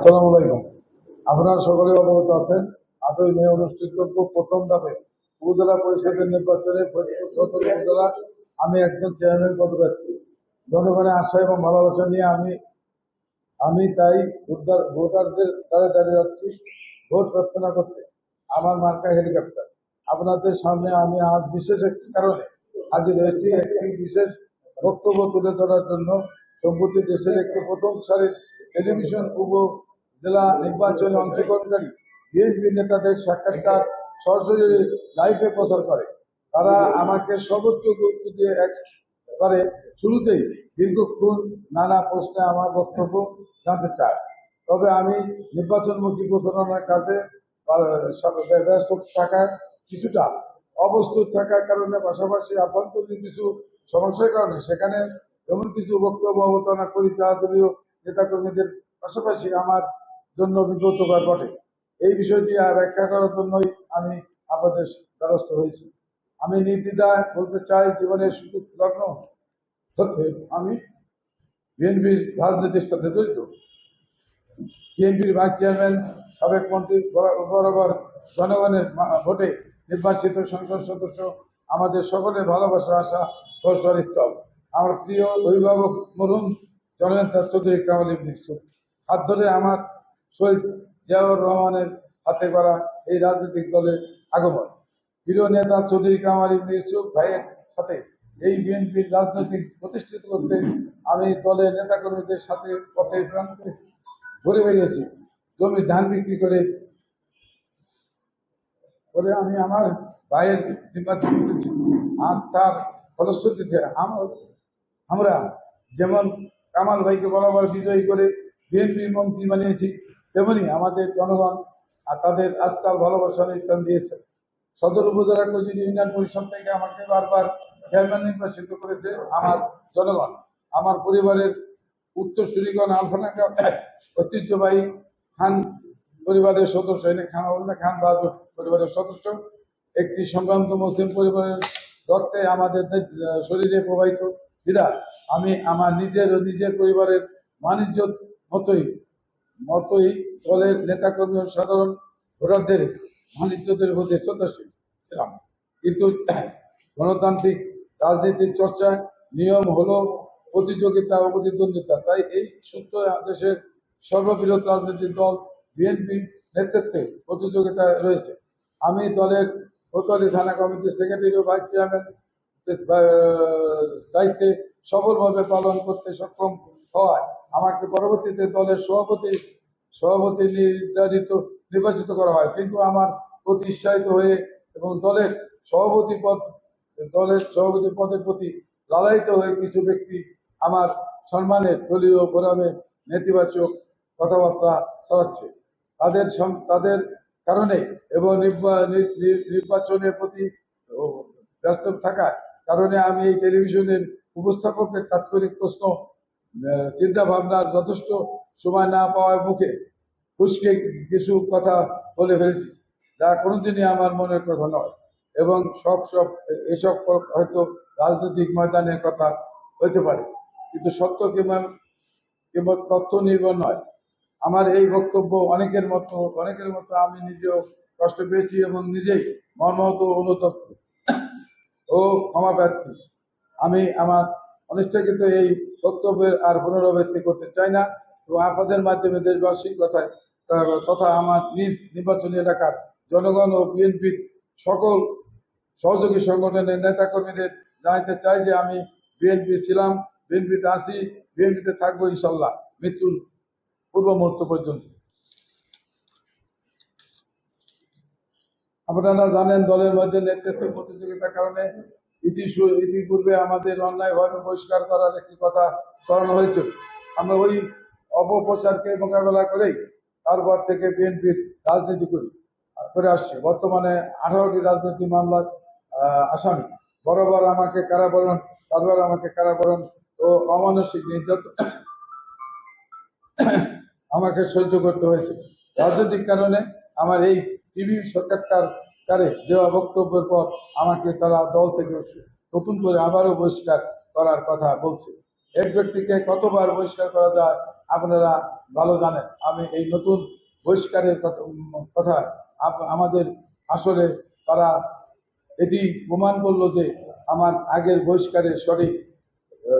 আসসালামু আলাইকুম। আপনারা সকলে অবগত আছেন, আটই মে অনুষ্ঠিত প্রথম ধাপে উপজেলা পরিষদের নির্বাচনে ফরিদপুর সদর উপজেলা। আমি একজন চেয়ারম্যান পদপ্রার্থী। জনগণের আশা এবং ভালোবাসা নিয়ে আমি আমি তাই ভোটার, ভোটারদের দ্বারে দাঁড়িয়ে যাচ্ছি ভোট প্রার্থনা করতে। আমার মার্কা হেলিকপ্টার। আপনাদের সামনে আমি আজ বিশেষ একটি কারণে হাজির হয়েছি, একটি বিশেষ বক্তব্য তুলে ধরার জন্য। সম্প্রতি দেশের একটি প্রথম সারির টেলিভিশন উপজেলা নির্বাচনে অংশগ্রহণকারী বিএনপি নেতাদের সাক্ষাৎকার সরাসরি লাইভে প্রচার করে। তারা আমাকে সর্বোচ্চ গুরুত্ব দিয়ে একবারে শুরুতেই দীর্ঘক্ষণ নানা প্রশ্নে আমার বক্তব্য জানতে চায়। তবে আমি নির্বাচনমুখী প্রচারণার কাজে ব্যস্ত থাকার কিছুটা অবস্তুত থাকার কারণে পাশাপাশি আভ্যন্তরীণ কিছু সমস্যার কারণে সেখানে এমন কিছু বক্তব্য অবতারণা করি যা দলীয় নেতাকর্মীদের পাশাপাশি আমার জন্য বিব্রতকর বটে। এই বিষয়টি ব্যাখ্যা করার জন্যই আমি আপনাদের দ্বারস্থ হয়েছি। আমি নির্দ্বিধায় বলতে চাই, জীবনের সুযোগ লগ্ন। হতে আমি বিএনপির রাজনীতির সাথে জড়িত। বিএনপির ভাইস চেয়ারম্যান, সাবেক মন্ত্রী বরাবর জনগণের ভোটে নির্বাচিত সংসদ সদস্য, আমাদের সকলের ভালোবাসা আসা দর্শন স্থল। আমার প্রিয় অভিভাবক মরুম জননেতা চৌধুরী কামাল ইবনে ইউসুফ। হাত ধরে আমার শহীদ জিয়াউর রহমানের হাতে করা এই রাজনৈতিক দলের আগমন। প্রিয় নেতা চৌধুরী কামাল, ইবনে ইউসুফ ভাইয়ের সাথে এই বিএনপির রাজনৈতিক প্রতিষ্ঠিত করতে আমি দলের নেতাকর্মীদের সাথে পথে প্রান্তে ঘুরে বেরিয়েছি জমি ধান বিক্রি করে করে আমি আমার ভাইয়ের নির্বাচন করেছি। আর তার ফলশ্রুতিতে আম- আমরা যেমন কামাল ভাইকে বরাবর বিজয়ী করে বিএনপি মন্ত্রী বানিয়েছি তেমনি আমাদের জনগণ আর তাদের আস্থার ভালোবাসার স্থান দিয়েছে। সদর উপজেলা কচুরি ইউনিয়ন পরিষদ থেকে আমাকে বারবার চেয়ারম্যান নির্বাচিত করেছে আমার জনগণ। আমার পরিবারের উত্তরসূরিগণ আলফানাকা ঐতিহ্যবাহী খান পরিবারের সদস্য, এনে খান উল্লাহ খান বাহাদুর পরিবারের সদস্য। একটি সম্ভ্রান্ত মুসলিম পরিবারের রক্তে আমাদের শরীরে প্রবাহিত বিরাট আমি আমার নিজের ও নিজের পরিবারের বাণিজ্য মতোই মতোই দলের নেতাকর্মী ও সাধারণ ভোটারদের বাণিজ্যদের প্রতি শ্রদ্ধাশীল ছিলাম। কিন্তু গণতান্ত্রিক রাজনীতির চর্চা নিয়ম হলো প্রতিযোগিতা ও প্রতিদ্বন্দ্বিতা তাই এই সূত্র দেশের সর্ববৃহৎ রাজনৈতিক দল বিএনপি নেতৃত্বে প্রতিযোগিতা রয়েছে। আমি দলের কোতোয়ালি থানা কমিটির সেক্রেটারি ও ভাইস চেয়ারম্যান দায়িত্বে সফলভাবে পালন করতে সক্ষম হওয়ায় আমাকে পরবর্তীতে দলের সভাপতি সভাপতি নির্ধারিত, নির্বাচিত করা হয়। কিন্তু আমার প্রতি উৎসাহিত হয়ে এবং দলের সভাপতি পদ, দলের সভাপতি পদের প্রতি লালায়িত হয়ে কিছু ব্যক্তি আমার সম্মানে দলীয় ফোরামে নেতিবাচক কথাবার্তা ছড়াচ্ছে। তাদের তাদের কারণে এবং নির্বাচনের প্রতি ব্যস্ত থাকার কারণে আমি এই টেলিভিশনের উপস্থাপকের তাৎক্ষণিক প্রশ্ন চিন্তা ভাবনার যথেষ্ট সময় না পাওয়ার মুখে ফুসকে কিছু কথা বলে ফেলেছি, যা কোনোদিনই আমার মনের কথা নয়। এবং সব সব এসব হয়তো রাজনৈতিক ময়দানের কথা হতে পারে, কিন্তু সত্য কিংবা কেবল তথ্য নির্ভর নয়। আমার এই বক্তব্য অনেকের মতো অনেকের মতো আমি নিজেও কষ্ট পেয়েছি এবং নিজেই মর্মাহত অনুতপ্ত। ও ক্ষমা প্রার্থী, আমি আমার অনিচ্ছাকৃত এই বক্তব্যের আর পুনরাবৃত্তি করতে চাই না এবং আপনাদের মাধ্যমে দেশবাসীর কথায় তথা আমার নিজ নির্বাচনী এলাকার জনগণ ও বিএনপির সকল সহযোগী সংগঠনের নেতাকর্মীদের জানাতে চাই যে আমি বিএনপি ছিলাম, বিএনপিতে আছি, বিএনপিতে থাকব ইনশাল্লাহ মৃত্যুর পূর্ব মুহূর্ত পর্যন্ত। আপনারা জানেন দলের মধ্যে নেতৃত্ব প্রতিযোগিতার কারণে ইতিপূর্বে আমাদের অন্যায়ভাবে বহিষ্কার করার একটি কথা স্মরণ হয়েছিল আমরা ওই অপপ্রচারকে মোকাবেলা করেই তারপর থেকে বিএনপির রাজনীতি করি। করে আসছে, বর্তমানে আঠারোটি রাজনৈতিক মামলার আসামি। বরাবর আমাকে কারাবরণ, বারবার আমাকে কারাবরণ ও অমানসিক নির্যাতন আমাকে সহ্য করতে হয়েছে। রাজনৈতিক কারণে আমার এই টিভি সাক্ষাৎকারে দেওয়া বক্তব্যের পর আমাকে তারা দল থেকে নতুন করে আবারও বহিষ্কার করার কথা বলছে। এক ব্যক্তিকে কতবার বহিষ্কার করা যায় আপনারা ভালো জানেন। আমি এই নতুন বহিষ্কারের কথা- আমাদের আসলে তারা এটি প্রমাণ করল যে আমার আগের বহিষ্কারের সঠিক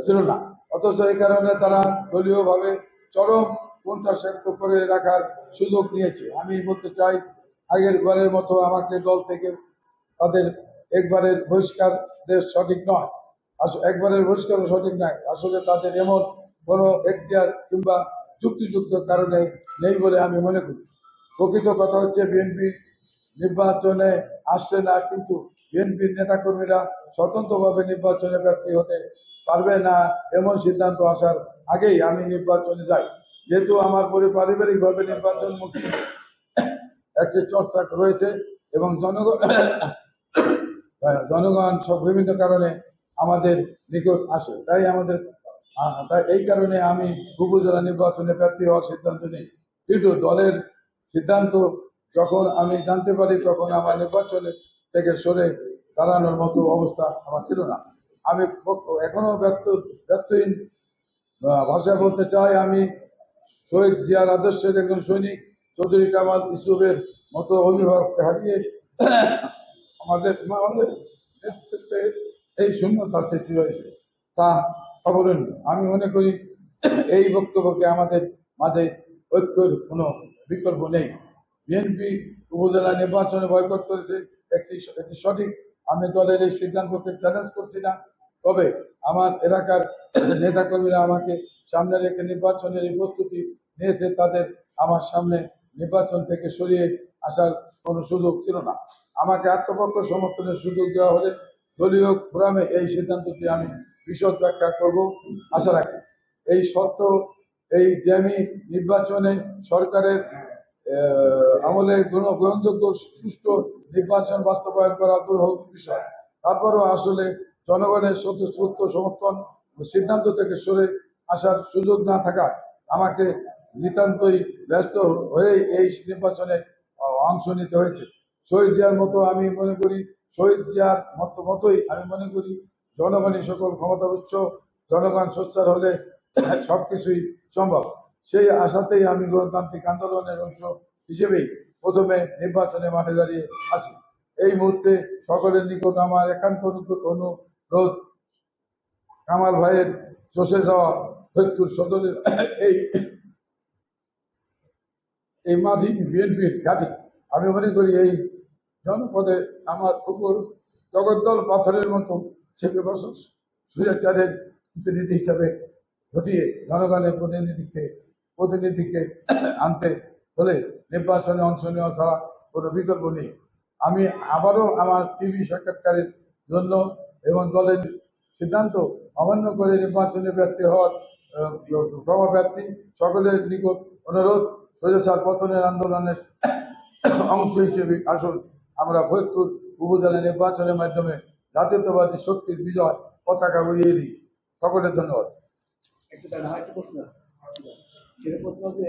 ছিল না। অথচ এই কারণে তারা দলীয়ভাবে চরম কোনটা করে রাখার সুযোগ নিয়েছে। আমি বলতে চাই আগের বারের মতো আমাকে দল থেকে তাদের একবারের বহিষ্কার দেশ সঠিক নয়। একবারের বহিষ্কারও সঠিক নয় আসলে তাদের এমন কোনো এখতিয়ার কিংবা যুক্তিযুক্ত কারণে নেই বলে আমি মনে করি। প্রকৃত কথা হচ্ছে বিএনপি নির্বাচনে আসছে না, কিন্তু বিএনপির নেতাকর্মীরা স্বতন্ত্রভাবে নির্বাচনে প্রার্থী হতে পারবে না এমন সিদ্ধান্ত আসার আগেই আমি নির্বাচনে যাই। যেহেতু আমার পরে পারিবারিকভাবে নির্বাচন মুক্তি একটি চর্চা রয়েছে এবং জনগণ জনগণ সব বিভিন্ন কারণে আমাদের নিকট আসে। তাই আমাদের তাই এই কারণে আমি উপজেলা নির্বাচনে প্রার্থী হওয়ার সিদ্ধান্ত নিই। কিন্তু দলের সিদ্ধান্ত যখন আমি জানতে পারি, তখন আমার নির্বাচনে থেকে সরে দাঁড়ানোর মতো অবস্থা আমার ছিল না। আমি পক্ষ- এখনও ব্যর্থ, ব্যর্থহীন ভাষায় বলতে চাই, আমি শহীদ জিয়ার আদর্শের একজন সৈনিক। চৌধুরী কামাল ইসুফের মতো অভিভাবককে হারিয়ে আমাদের আমাদের নেতৃত্বে এই শূন্যতা সৃষ্টি হয়েছে, তা অবরণীয় আমি মনে করি এই বক্তব্যকে আমাদের মাঝে ঐক্যের কোনো বিকল্প নেই। বিএনপি উপজেলা নির্বাচনে বয়কট করেছে, একটি একটি সঠিক। আমি দলের এই সিদ্ধান্তকে চ্যালেঞ্জ করছি না। তবে আমার এলাকার নেতাকর্মীরা আমাকে সামনে রেখে নির্বাচনের এই প্রস্তুতি নিয়েছে, তাদের আমার সামনে নির্বাচন থেকে সরিয়ে আসার কোনো সুযোগ ছিল না। আমাকে আত্মপক্ষ সমর্থনের সুযোগ দেওয়া হলে দলীয় ফোরামে এই সিদ্ধান্তটি আমি বিশদ ব্যাখ্যা করব। আশা রাখি এই শর্ত, এই ড্যামি নির্বাচনে সরকারের আমলে গ্রহণযোগ্য সুষ্ঠু নির্বাচন বাস্তবায়ন করা দূর দুর্ভোগ বিষয়। তারপরও আসলে জনগণের স্বতঃস্ফূর্ত সমর্থন সিদ্ধান্ত থেকে সরে আসার সুযোগ না থাকা আমাকে নিতান্তই ব্যস্ত হয়ে এই নির্বাচনে অংশ নিতে হয়েছে। শহীদ জিয়ার মতো আমি মনে করি শহীদ জিয়ার মতো, মতোই আমি মনে করি, জনগণই সকল ক্ষমতা উৎস জনগণ সোচ্চার হলে সব কিছুই সম্ভব। সেই আশাতেই আমি গণতান্ত্রিক আন্দোলনের অংশ হিসেবেই প্রথমে নির্বাচনে মাঠে দাঁড়িয়ে আসি। এই মুহূর্তে সকলের নিকট আমার একান্ত অনুরোধ- কামাল ভাইয়ের চষে যাওয়া ফরিদপুর সদরের এই এই মাঝি বিএনপির ঘাঁটি। আমি মনে করি এই জনপদে আমার উপর জগদ্দল পাথরের মতো ছেলে বছর সুজাচারের প্রতিনিধি হিসাবে ঘটিয়ে জনগণের প্রতিনিধিকে প্রতিনিধিকে আনতে হলে নির্বাচনে অংশ নেওয়া ছাড়া কোনো বিকল্প নেই। আমি আবারও আমার টিভি সাক্ষাৎকারের জন্য এবং দলের সিদ্ধান্ত অমান্য করে নির্বাচনে প্রার্থী হওয়ার ক্রমপ্রার্থী সকলের নিকট অনুরোধ। সোজাচার পতনের আন্দোলনের অংশ হিসেবে আসুন। আমরা ফরিদপুর উপজেলা নির্বাচনের মাধ্যমে জাতীয়তাবাদী শক্তির বিজয় পতাকা উড়িয়ে দিই। সকলের ধন্যবাদ। একটা প্রশ্ন আছে। প্রশ্ন যে